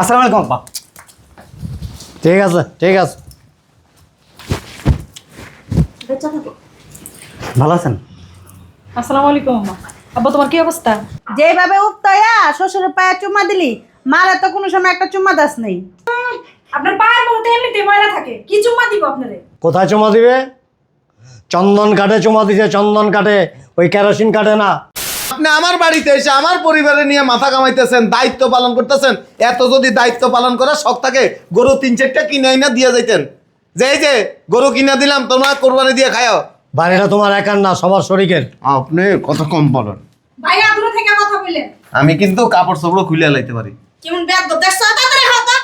আসসালামু আলাইকুম আব্বা। ঠিক আছে ঠিক আছে। ভালো আছেন? আসসালামু আলাইকুম আম্মা। আব্বা তোমার কি অবস্থা? যেভাবে উঠতয়া শ্বশুরের পায়ে চুম্মা দিলি মারা তো কোনো সময় একটা চুম্মা দাস নেই। আপনার পায়ের মধ্যে এমনিতে ময়লা থাকে। কি চুম্মা দিব আপনারে? কোথায় চুমা দিবে? চন্দন কাঠে চুমা দিছে চন্দন কাঠে। ওই কেরোসিন কাঠে না। আপনি আমার বাড়িতে এসে আমার পরিবারে নিয়ে মাথা কামাইতেছেন দায়িত্ব পালন করতেছেন এত যদি দায়িত্ব পালন করার শখ থাকে গরু তিন চারটা কিনে না দিয়ে যাইতেন। যে এই যে গরু কিনে দিলাম তোমরা কোরবানি দিয়ে খাও বাড়িটা তোমার একার না সবার শরিকের। আপনি কত কম বলেন। ভাইয়া দূরে থেকে কথা বললেন। আমি কিন্তু কাপড় চোপড় খুলে লাইতে পারি। কেমন ব্যাগ দেখছ? তাড়াতাড়ি হতো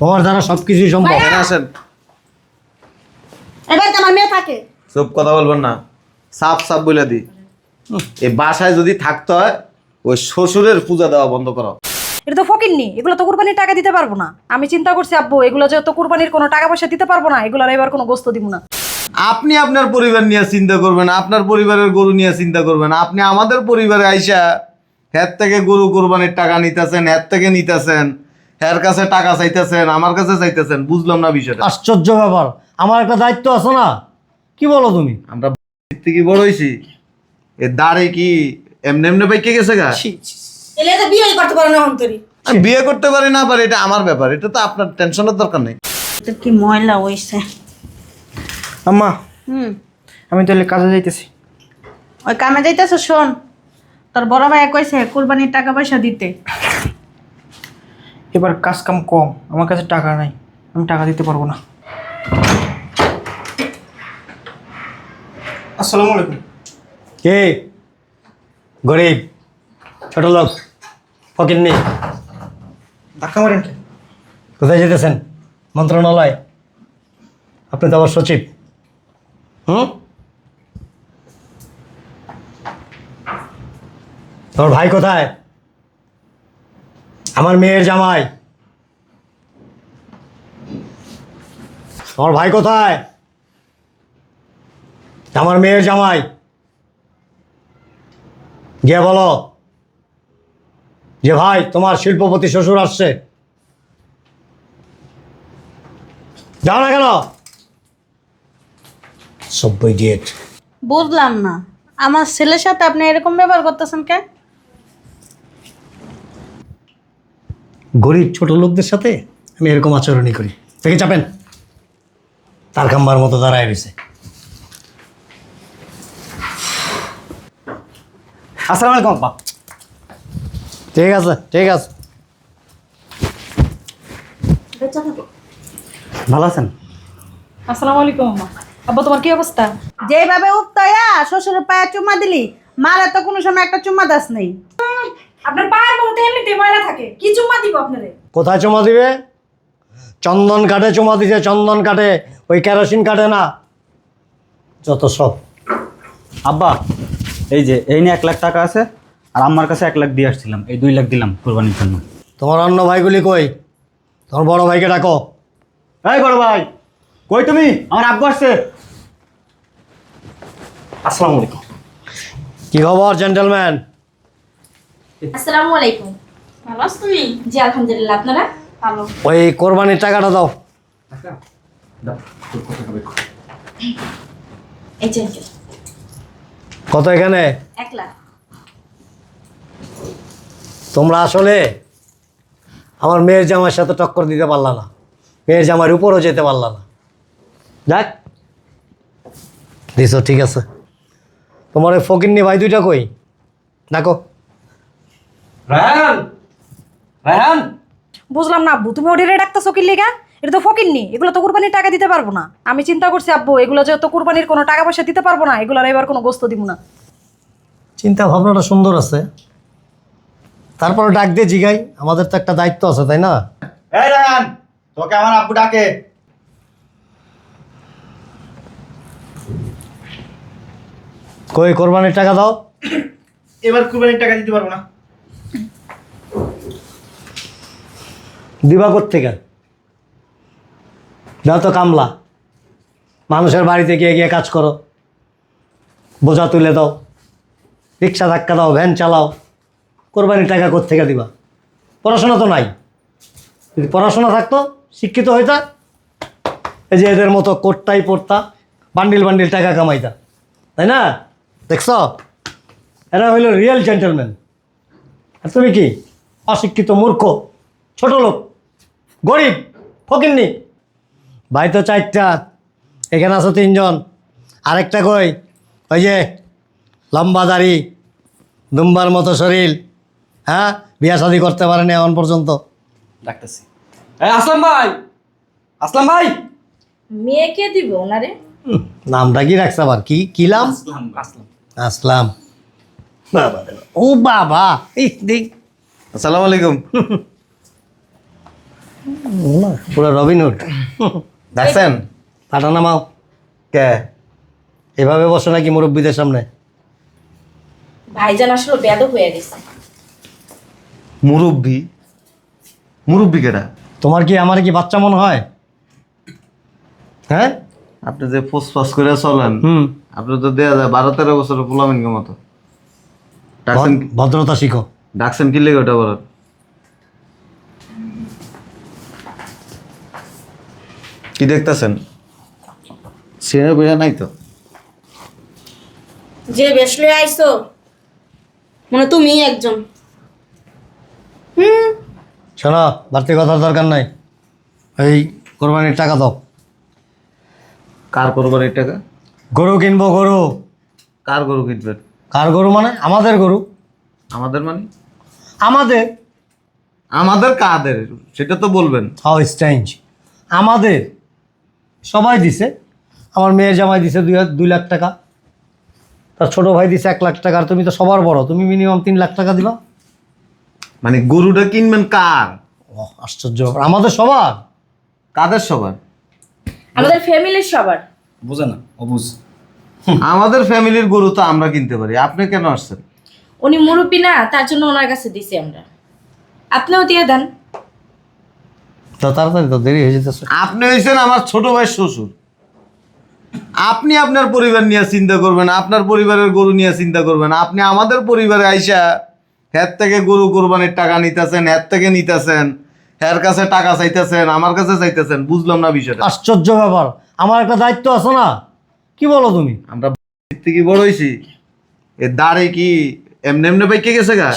তোমার দ্বারা সব কিছুই সম্ভব আসেন। এবার তো আমার মেয়ে থাকে। সব কথা বলবেন না। সাফ সাফ বলে দি। এই বাসায় যদি থাকতে হয় ওই শ্বশুরের পূজা দেওয়া বন্ধ করো। এটা তো ফকিননি এগুলো তো কুরবানির টাকা দিতে পারব না। আমি চিন্তা করছি আব্বু এগুলো যেহেতু কুরবানির কোনো টাকা পয়সা দিতে পারব না এগুলোর এবার কোনো গোস্ত দিব না। আপনি আপনার পরিবার নিয়ে চিন্তা করবেন আপনার পরিবারের গরু নিয়ে চিন্তা করবেন। আপনি আমাদের পরিবারে আইসা হ্যার থেকে গরু কোরবানির টাকা নিতেছেন হ্যার থেকে নিতেছেন হ্যার কাছে টাকা চাইতেছেন আমার কাছে চাইতেছেন বুঝলাম না বিষয়টা। আশ্চর্য ব্যাপার আমার একটা দায়িত্ব আছে না? কি বলো তুমি? আমরা থেকে বড় হয়েছি এ দাঁড়ে কি এমনি এমনি বাইকে গেছে গা? এলে তো বিয়ে করতে পারো না অন্তরি আমি বিয়ে করতে পারি না পারি এটা আমার ব্যাপার এটা তো আপনার টেনশনের দরকার নেই। তোর কি ময়লা হইছে? আম্মা হুম। আমি তাহলে কাজে যাইতেছি। ওই কামে যাইতেছ শোন। তোর বড় ভাই কইছে কুরবানির টাকা পয়সা দিতে। এবার কাজ কাম কম আমার কাছে টাকা নাই আমি টাকা দিতে পারব না। আসসালামু আলাইকুম। কে? গরিব ছোট লোক ফকির নেই ধাক্কা মারেন কে? কোথায় যেতেছেন? মন্ত্রণালয়? আপনি তো আবার সচিব। হুম? তোর ভাই কোথায়? আমার মেয়ের জামাই। তোমার ভাই কোথায়? আমার মেয়ের জামাই। গিয়ে বলো যে ভাই তোমার শিল্পপতি শ্বশুর আসছে। যাও না কেন? সব্বই ডিয়েট বুঝলাম না। আমার ছেলের সাথে আপনি এরকম ব্যবহার করতেছেন কে গরিব ছোট লোকদের সাথে আমি এরকম আচরণই করি। দেখে চাপেন। তার খাম্বার মতো দাঁড়ায় রয়েছে। আসসালামু আলাইকুম আপা ঠিক আছে ঠিক আছে। ভালো আছেন? আসসালামু আলাইকুম আম্মা। আব্বা তোমার কি অবস্থা? যেভাবে উঠতয়া শ্বশুরের পায়ে চুম্মা দিলি মারা তো কোনো সময় একটা চুম্মা দাস নেই। আপনার পায়ের মধ্যে এমনিতে ময়লা থাকে। কি চুম্মা দিব আপনারে? কোথায় চুমা দিবে? চন্দন কাঠে চুমা দিছে চন্দন কাঠে। ওই কেরোসিন কাঠে না। যত সব। আব্বা এই যে এই নিয়ে এক লাখ টাকা আছে আর আমার কাছে এক লাখ দিয়ে আসছিলাম এই দুই লাখ দিলাম কোরবানির জন্য। তোমার অন্য ভাইগুলি কই? তোমার বড় ভাইকে ডাকো। এই বড় ভাই কই তুমি? আমার আব্বু আসছে। আসসালামু আলাইকুম। কি খবর জেন্টেলম্যান আসসালামু আলাইকুম ভালো আছো তুমি? জি আলহামদুলিল্লাহ আপনারা? ভালো। ওই কোরবানির টাকাটা দাও। এই যে। কত এখানে? তোমরা আসলে আমার মেয়ের জামার সাথে টক্কর দিতে পারলা না। মেয়ের জামার উপরও যেতে পারলা না। যাক দিস ঠিক আছে। তোমার ওই ফকিন্নি ভাই দুইটা কই? ডাকো। রায়হান! রায়হান! বুঝলাম না আব্বু তুমি ওডিরে ডাকতেছো কি লিগা? এটা তো ফকিননি এগুলো তো কুরবানির টাকা দিতে পারব না। আমি চিন্তা করছি আব্বু এগুলো যেহেতু কুরবানির কোনো টাকা পয়সা দিতে পারব না এগুলোর এবার কোনো গোস্ত দিব না। চিন্তা ভাবনাটা সুন্দর আছে। তারপর ডাক দিয়ে জিগাই আমাদের তো একটা দায়িত্ব আছে তাই না? এই রায়হান তোকে আমার আব্বু ডাকে। কই কোরবানির টাকা দাও। এবার কুরবানির টাকা দিতে পারব না। দিবা থেকে দাও তো কামলা। মানুষের বাড়িতে গিয়ে গিয়ে কাজ করো। বোঝা তুলে দাও। রিক্সা ধাক্কা দাও, ভ্যান চালাও। কোরবানির টাকা থেকে দিবা? পড়াশোনা তো নাই। যদি পড়াশোনা থাকতো, শিক্ষিত হইতা, এই যে এদের মতো কোটটাই পড়তা বান্ডিল বান্ডিল টাকা কামাইতা। তাই না? দেখছ? এরা হইল রিয়েল জেন্টেলম্যান আর তুমি কি? অশিক্ষিত মূর্খ, ছোট লোক, গরিব, ফকিননি। ভাই তো চারটা এখানে আছো তিনজন। আরেকটা কই? ওই যে লম্বা দাড়ি দুম্বার মতো শরীর হ্যাঁ? বিয়া শাদি করতে পারেনি এখন পর্যন্ত। ডাকতেছি। এই আসলাম ভাই! আসলাম ভাই! মেয়েকে দিব ওনারে? নামটা কি রাখছে আবার? কি কি নাম? আসলাম আসলাম। বাবা। ও বাবা এই দেখ। আসসালামু আলাইকুম। পুরো রবিনহুড দেখছেন? পাঠা নামাও। কে? এভাবে বসে নাকি মুরব্বীদের সামনে? ভাইজান আসলে বেদ হয়ে গেছে। মুরব্বি? মুরব্বি কেটা তোমার কি আমার কি বাচ্চা মনে হয়? হ্যাঁ? আপনি যে ফোস ফাস করে চলেন হুম। আপনি তো দেয়া যায় বারো তেরো বছরের পোলামিন মতো ডাকছেন ভদ্রতা শিখো। ডাকছেন কি লেগে ওটা বলেন কি দেখতেছেন? সিনে বোঝা নাই তো। যে বেশ লয়ে আইছো মানে তুমি একজন। হুম। শোনো বাড়তি কথার দরকার নাই। এই কোরবানির টাকা দাও। কার করবেন এই টাকা? গরু কিনবো গরু। কার গরু কিনবেন? কার গরু মানে? আমাদের গরু। আমাদের মানে? আমাদের। আমাদের কাদের? সেটা তো বলবেন। হাউ স্ট্রেঞ্জ আমাদের। সবাই দিছে। আমার মেয়ের জামাই দিছে দুই দুই লাখ টাকা। তার ছোট ভাই দিছে এক লাখ টাকা। আর তুমি তো সবার বড়। তুমি মিনিমাম তিন লাখ টাকা দিবা। মানে গরুটা কিনবেন কার? ও আশ্চর্য ব্যাপার। আমাদের সবার। কাদের সবার? আমাদের ফ্যামিলির সবার। বুঝে না অবুঝ। আমাদের ফ্যামিলির গরু তো আমরা কিনতে পারি। আপনি কেন আসছেন? উনি মুরব্বী না তার জন্য ওনার কাছে দিছি আমরা। আপনিও দিয়ে দেন। তো তাড়াতাড়ি তো দেরি হয়ে যেতেছে। আপনি হয়েছেন আমার ছোট ভাই শ্বশুর। আপনি আপনার পরিবার নিয়ে চিন্তা করবেন আপনার পরিবারের গরু নিয়ে চিন্তা করবেন। আপনি আমাদের পরিবারে আইসা হ্যার থেকে গরু কোরবানির টাকা নিতেছেন হ্যার থেকে নিতেছেন হ্যার কাছে টাকা চাইতেছেন আমার কাছে চাইতেছেন বুঝলাম না বিষয়টা। আশ্চর্য ব্যাপার। আমার একটা দায়িত্ব আছে না? কি বলো তুমি? আমরা থেকে বড় হয়েছি এ দাঁড়ে কি এমনি এমনি বাইকে গেছে গা?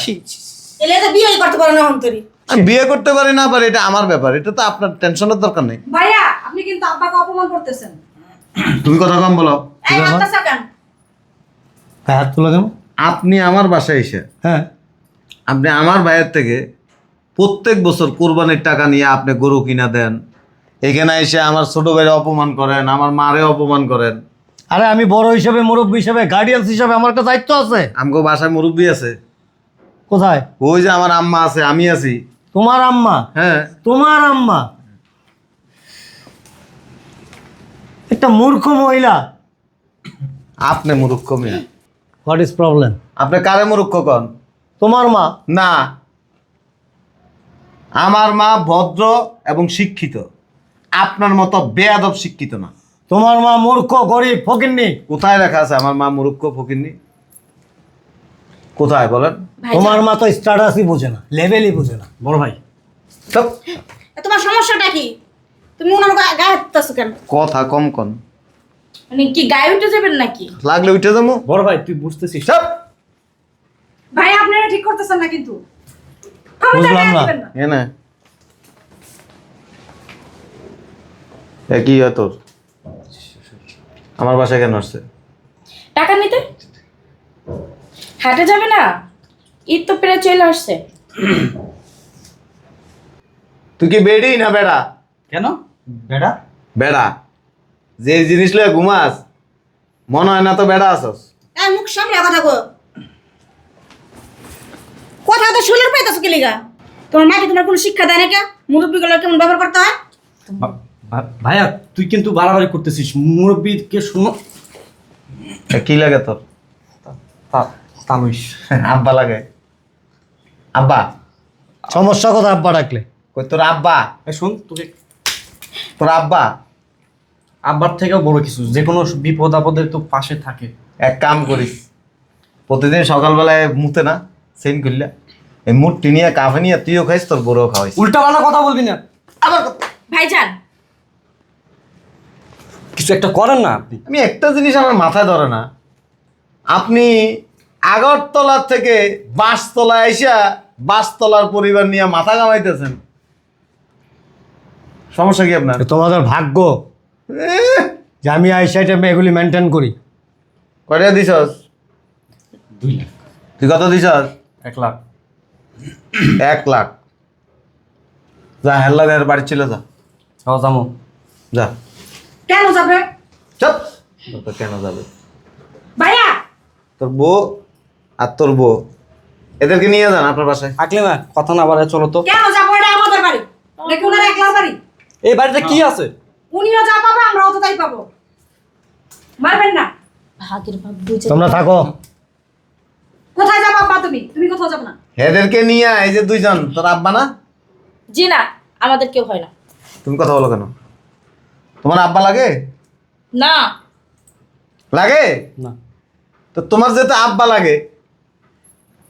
এলে তো বিয়ে করতে পারো না অন্তরি আমি বিয়ে করতে পারি না পারি এটা আমার ব্যাপার এটা তো আপনার টেনশনের দরকার নেই। ভাইয়া আপনি কিন্তু আব্বাকে অপমান করতেছেন। তুমি কথা কম বলো এই হাতটা সাকান গায়ে হাত তুলে কেন আপনি আমার বাসায় এসে হ্যাঁ। আপনি আমার ভাইয়ের থেকে প্রত্যেক বছর কোরবানির টাকা নিয়ে আপনি গরু কিনা দেন। এখানে এসে আমার ছোট ভাইরে অপমান করেন আমার মারে অপমান করেন। আরে আমি বড় হিসেবে মুরব্বী হিসেবে গার্ডিয়ান্স হিসেবে আমার একটা দায়িত্ব আছে। আমগো বাসায় মুরব্বী আছে। কোথায়? ওই যে আমার আম্মা আছে আমি আছি। তোমার আম্মা? হ্যাঁ। তোমার আম্মা? একটা মূর্খ মহিলা। আপনি মুরুক্ষ মেয়ে। হোয়াট ইজ প্রবলেম আপনি কারে মুরুক্ষ কন? তোমার মা? না। আমার মা ভদ্র এবং শিক্ষিত। আপনার মতো বেয়াদব শিক্ষিত না। তোমার মা মূর্খ গরিব ফকিন্নি। কোথায় লেখা আছে আমার মা মুরুক্ষ ফকিরনি কোথায় বলেন? তোমার মা তো স্ট্যাটাসই বোঝে না লেভেলই বোঝে না। বড় ভাই। তোমার সমস্যাটা কি? তুমি ওনার গায়ে হাততেছো কেন? কথা কম কন। মানে কি গায়ে উঠে যাবেন নাকি? লাগলে উঠে যাব। বড় ভাই তুই বুঝতেছিস। চুপ। ভাই আপনারা ঠিক করতেছেন না কিন্তু। বুঝলাম না। এ না। এ কি হয় তোর? আমার বাসায় কেন আসছে? টাকা নিতে? হাটে যাবে না? ঈদ তো প্রায় চলে আসছে। তুই কি বেডি না বেড়া? কেন? বেড়া? বেড়া। যে জিনিস লয়ে ঘুমাস মনে হয় না তো বেড়া আসস এই মুখ সামনে কথা কো কথা তো শুনলে পাইতাছো কি লিগা? তোমার মা কি তোমার কোনো শিক্ষা দেয় না কে? মুরব্বীগুলো কেমন ব্যবহার করতে হয়? ভাইয়া তুই কিন্তু বাড়াবাড়ি করতেছিস। মুরব্বীকে শোনো। কি লাগে তোর? তালুইস আব্বা লাগে। আব্বা। সমস্যা কথা আব্বা ডাকলে? কই তোর আব্বা? এই শোন তোকে। তোর আব্বা? আব্বার থেকেও বড় কিছু যে কোনো বিপদ আপদে তো পাশে থাকে। এক কাম করিস প্রতিদিন সকালবেলায় মুতে না সেন করলে। এই মুটটি নিয়ে কাফে নিয়ে তুইও খাইস তোর বড়ও খাওয়াইস। উল্টা পাল্টা কথা বলবি না। আবার ভাইজান। কিছু একটা করেন না আপনি? আমি একটা জিনিস আমার মাথায় ধরে না। আপনি আগরতলার থেকে বাঁশতলা আইসা বাঁশতলার পরিবার নিয়ে মাথা কামাইতেছেন সমস্যা কি আপনার? তোমাদের ভাগ্য। যে আমি আইসা সাইডে এগুলি মেনটেন করি। কয়টা দিছস? দুই লাখ। তুই কত দিছস? এক লাখ। এক লাখ। যা হেল্লা দেয়ার বাড়ি ছিল যা। যাও জামো যা। কেন যাবে? চপ। কেন যাবে? ভাইয়া! তোর বউ আর তোর বউ। এদেরকে নিয়ে যান আপনার বাসায়। থাকলে না কথা না বাড়ায় চলো তো। কেন যাব এটা আমাদের বাড়ি? নাকি ওনার একলার বাড়ি। এই বাড়িতে কি আছে? উনিও যা পাবে আমরাও তো তাই পাবো। মারবেন না। ভাগের ভাগ বুঝে তোমরা থাকো। কোথায় যাব আব্বা তুমি? তুমি কোথাও যাব না। এদেরকে নিয়ে আয়, এই যে দুইজন। তোর আব্বা না? জি না আমাদের কেউ হয় না। তুমি কথা বলো কেন? তোমার আব্বা লাগে? না। লাগে? না। তো তোমার যেহেতু আব্বা লাগে।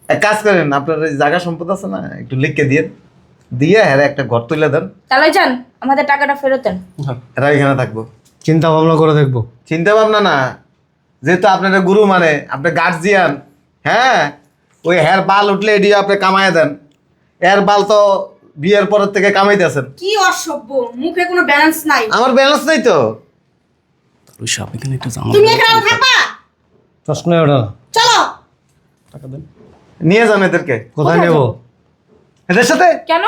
এক কাজ করেন আপনার এই জায়গা সম্পদ আছে না একটু লিখকে দিয়ে দিয়ে হ্যাঁ একটা ঘর তুলে দেন। তাহলে যান আমাদের টাকাটা ফেরত দেন। এরা এখানে থাকব। চিন্তা ভাবনা করে দেখব। চিন্তা ভাবনা না যেহেতু আপনার গুরু মানে আপনি গার্জিয়ান হ্যাঁ ওই হেয়ার বাল উঠলে এটি আপনি কামায় দেন। এর বাল তো বিয়ের পরের থেকে কামাইতেছেন। কি অসভ্য মুখে কোনো ব্যালেন্স নাই। আমার ব্যালেন্স নাই তো। সব এখানে একটু জামা তুমি এখানে থাকবা? প্রশ্নই ওঠে না। চলো। টাকা দেন। নিয়ে যান এদেরকে কোথায় নেব? এদের সাথে? কেন?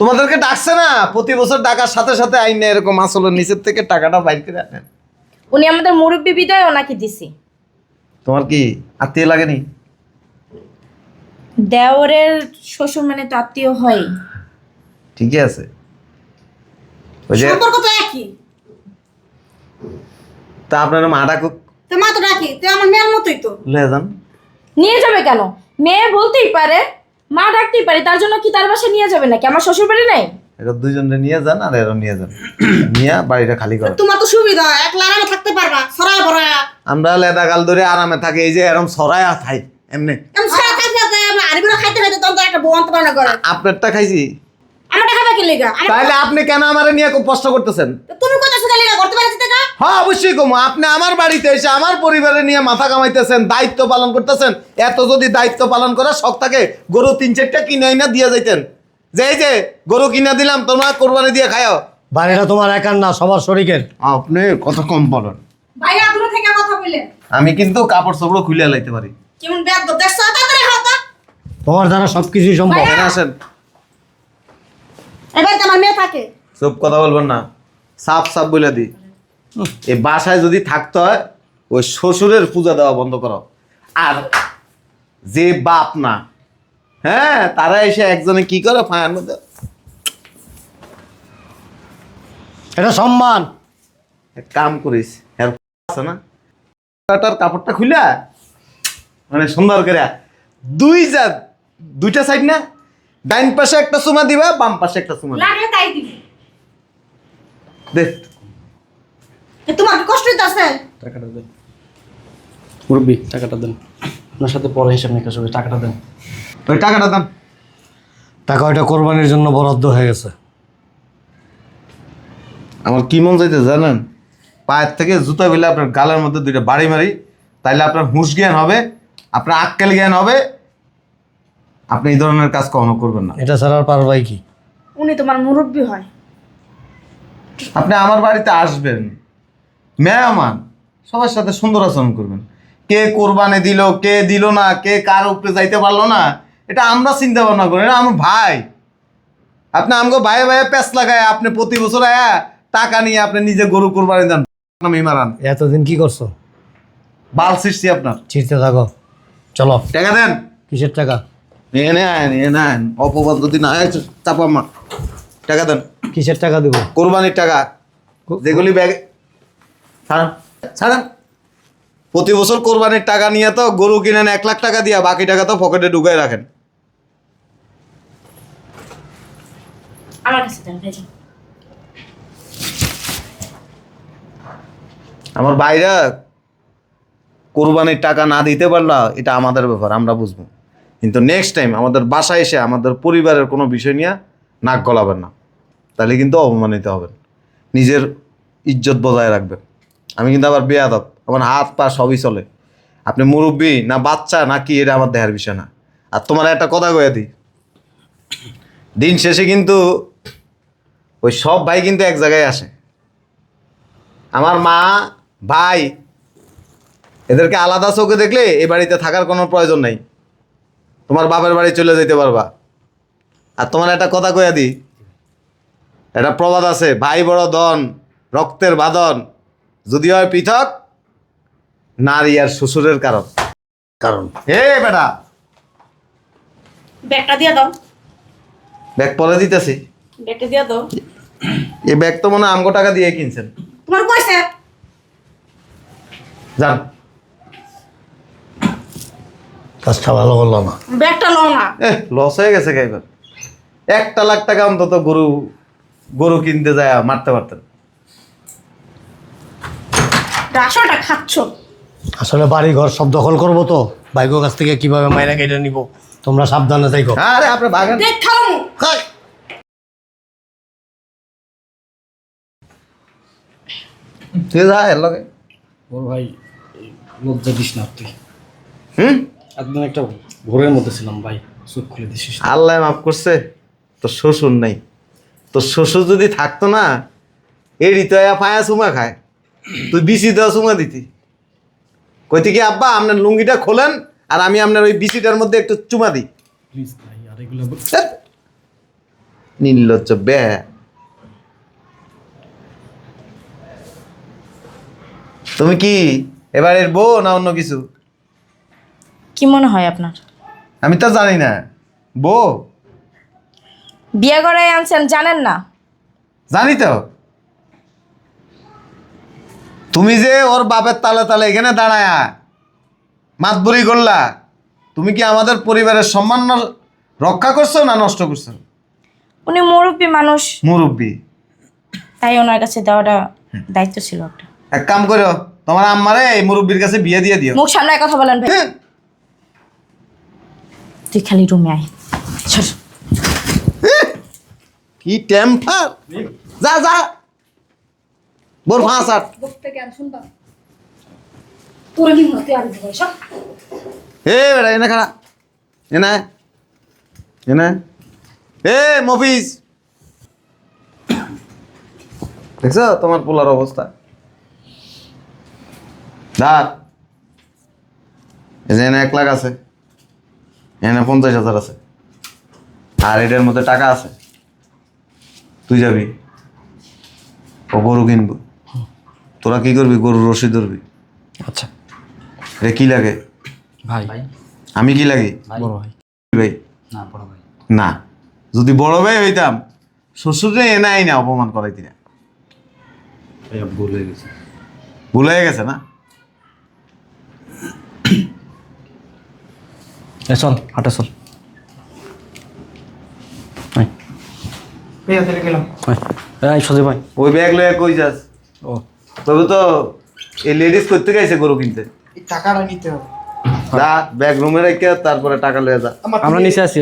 তোমাদেরকে ডাকছে না। প্রতি বছর ডাকার সাথে সাথে আইন এরকম আসলে নিচের থেকে টাকাটা বাইর করে আনেন। উনি আমাদের মুরব্বী বিদায় ওনাকে দিছি। তোমার কি আত্মীয় লাগেনি? দেওরের শ্বশুর মানে তো আত্মীয় হয়। ঠিকই আছে। ওই যে সম্পর্ক তো একই। তা আপনার মা ডাকুক। তো মা তো ডাকি। তুই আমার মেয়ের মতোই তো। লে যান। নিয়ে যাবে কেন? মেয়ে বলতেই পারে মা ডাকতেই পারে তার জন্য কি তার বাসায় নিয়ে যাবে নাকি? আমার শ্বশুর বাড়ি নেই? এটা দুইজনে নিয়ে যান আর এরা নিয়ে যান। নিয়ে বাড়িটা খালি করো তোমার তো সুবিধা একলা আরামে থাকতে পারবা সরায় ভরায়া। আমরা লেদা গাল ধরে আরামে থাকি এই যে এরম সরায় থাই এমনি। আমি সরা খাইতে খাইতে আমি আরেকগুলো খাইতে খাইতে তখন একটা বোন তো না করে আপনারটা খাইছি? কি লেগা? তাহলে আপনি কেন আমার নিয়ে খুব কষ্ট করতেছেন? তুমি কোথায় সুদা লেগা করতে পারছিস টাকা হ্যাঁ অবশ্যই কমো। আপনি আমার বাড়িতে এসে আমার পরিবারে নিয়ে মাথা কামাইতেছেন দায়িত্ব পালন করতেছেন। এত যদি দায়িত্ব পালন করার শখ থাকে গরু তিন চারটা কিনে না দিয়ে যাইতেন। যে এই যে গরু কিনে দিলাম তোমরা কোরবানি দিয়ে খাও বাড়িটা তোমার একার না সবার শরিকের। আপনি কত কম বলেন। ভাইয়া দূরে থেকে কথা বললেন আমি কিন্তু কাপড় চোপড় খুলে লাইতে পারি। কেমন ব্যাগ দো তাড়াতাড়ি হাতা তোমার দ্বারা সব কিছুই সম্ভব আসেন এবার তো আমার মেয়ে থাকে সব কথা বলবেন না। সাফ সাফ বলে দি। এই বাসায় যদি থাকতে হয় ওই শ্বশুরের পূজা দেওয়া বন্ধ করো। আর যে বাপ না হ্যাঁ তারা এসে একজনে কি করে ফায়ার মধ্যে? এটা সম্মান। এক কাম করিস হের আছে না? কাটার কাপড়টা খুলে মানে সুন্দর করে দুই যা দুইটা সাইড না? ডাইন পাশে একটা চুমা দিবা বাম পাশে একটা চুমা লাগলে তাই দিবি। দেখ এ, তোমার কষ্ট হইতাছে? টাকাটা দেন মুরব্বী টাকাটা দেন। আপনার সাথে পরে হিসাব নিকাশ হবে টাকাটা দেন। ওই টাকাটা দাম টাকা ওইটা কোরবানির জন্য বরাদ্দ হয়ে গেছে। আমার কি মন চাইতে জানেন? পায়ের থেকে জুতা ফেলে আপনার গালের মধ্যে দুইটা বাড়ি মারি তাইলে আপনার হুঁশ জ্ঞান হবে আপনার আক্কেল জ্ঞান হবে আপনি এই ধরনের কাজ কখনো করবেন না। এটা ছাড়া আর পারবাই কি? উনি তোমার মুরব্বী হয়। আপনি আমার বাড়িতে আসবেন। মেহমান সবার সাথে সুন্দর আচরণ করবেন। কে কোরবানি দিল কে দিল না কে কার উপরে যাইতে পারল না এটা আমরা চিন্তা ভাবনা করি এটা আমার ভাই। আপনি আমাকে ভাই ভাই প্যাঁচ লাগায় আপনি প্রতি বছর আয়া টাকা নিয়ে আপনি নিজে গরু কোরবানি দেন। আমি মারান। এতদিন কি করছ? বাল সৃষ্টি আপনার। ছিঁড়তে থাকো। চলো। টাকা দেন। কিসের টাকা? নিয়ে নেন নিয়ে নেন অপবাদ যদি না হয় চাপা মা টাকা দেন। কিসের টাকা দেবো? কোরবানির টাকা। যেগুলি ব্যাগে ছাড়ান ছাড়ান। প্রতি বছর কোরবানির টাকা নিয়ে তো গরু কিনেন এক লাখ টাকা দিয়া বাকি টাকা তো পকেটে ঢুকাই রাখেন। আমার কাছে আমার বাইরে কোরবানির টাকা না দিতে পারলা এটা আমাদের ব্যাপার আমরা বুঝব। কিন্তু নেক্সট টাইম আমাদের বাসায় এসে আমাদের পরিবারের কোনো বিষয় নিয়ে নাক গলাবেন না। তাহলে কিন্তু অপমানিত হবেন। নিজের ইজ্জত বজায় রাখবেন। আমি কিন্তু আবার বেয়াদব। আমার হাত পা সবই চলে। আপনি মুরব্বী না বাচ্চা না কি, এটা আমার দেখার বিষয় না। আর তোমার একটা কথা কয়ে দিই। দিন শেষে কিন্তু ওই সব ভাই কিন্তু এক জায়গায় আসে। আমার মা, ভাই, এদেরকে আলাদা চোখে দেখলে এ বাড়িতে থাকার কোনো প্রয়োজন নেই। তোমার বাপের বাড়ি চলে যেতে পারবা। আর তোমার একটা কথা কইয়া দিই একটা প্রবাদ আছে ভাই বড় দন রক্তের বাদন যদি হয় পৃথক নারী আর শ্বশুরের কারণ। কারণ। হে বেটা। ব্যাগটা দিয়ে দাও। ব্যাগ পরে দিতেছি। ব্যাগটা দিয়ে দাও। এই ব্যাগ তো মনে হয় আমগো টাকা দিয়ে কিনছেন। তোমার কইছে? যান। কাজটা ভালো করল না। ব্যাগটা লও না। লস হয়ে গেছে গাইবার একটা লাখ টাকা অন্তত গরু গরু কিনতে যায় মারতে পারতেন। রাসনটা খাচ্ছ? আসলে বাড়ি ঘর সব দখল করব তো। বাইকের কাছ থেকে কীভাবে মাইনা কেটে নিব? তোমরা সাবধানে থাইকো। আরে আপনি বাগান দেখ খাও তুই যা এর লগে। বড় ভাই লজ্জা দিস না তুই। হুম? একদিন একটা ভোরের মধ্যে ছিলাম ভাই চোখ খুলে দিছিস আল্লাহ মাফ করছে তোর শ্বশুর নাই। তোর শ্বশুর যদি থাকতো না এই ঋতয়া পায়া চুমা খায়। তুই বিসি দেওয়া চুমা দিতি। কইতে কি আব্বা আপনার লুঙ্গিটা খোলেন আর আমি আপনার ওই বিসিটার মধ্যে একটু চুমা দিই। প্লিজ ভাই আর এগুলো নির্লজ্জ বে। তুমি কি এবারের বউ না অন্য কিছু? কি মনে হয় আপনার? আমি তো জানি না। বউ। বিয়ে করাই আনছেন জানেন না? জানি তো। তুমি যে ওর বাপের তালে তালে এখানে দাঁড়ায়া মাতবুরি করলা তুমি কি আমাদের পরিবারের সম্মান রক্ষা করছ না নষ্ট করছ? উনি মুরব্বী মানুষ। মুরব্বী। তাই ওনার কাছে দেওয়াটা দায়িত্ব ছিল একটা। এক কাম করো তোমার আম্মারে এই মুরব্বীর কাছে বিয়ে দিয়ে দিও। মুখ সামলায় কথা বলেন ভাই। তুই খালি রুমে আয়। সর। কি টেম্পার? যা যা। বোর ফাঁস আট। তোরা কি তুই আর সব এ বেটা এনে খাড়া। এনে। এনে। এ মফিজ। দেখছ তোমার পোলার অবস্থা? যে এনে এক লাখ আছে। এনে পঞ্চাশ হাজার আছে। আর এটার মধ্যে টাকা আছে। তুই যাবি। ও গরু কিনবো। তোরা কি করবি? গরুর রশি ধরবি। আচ্ছা। রে কি লাগে? ভাই। আমি কি লাগি? বড় ভাই। ভাই? না বড় ভাই। না। যদি বড় ভাই হইতাম শ্বশুরে এনে আইনা অপমান করাইতি না। ভাইয়া ভুল হয়ে গেছে। ভুল হয়ে গেছে না? চল হাঁটা চল। এই সজে ভাই। ওই ব্যাগ লয়ে কই যাস? ও। তবে তো এই লেডিস করতে গেছে গরু কিনতে। টাকাটা নিতে হবে। যা ব্যাগ রুমে রেখে তারপরে টাকা লয়ে যা। আমরা নিচে আছি।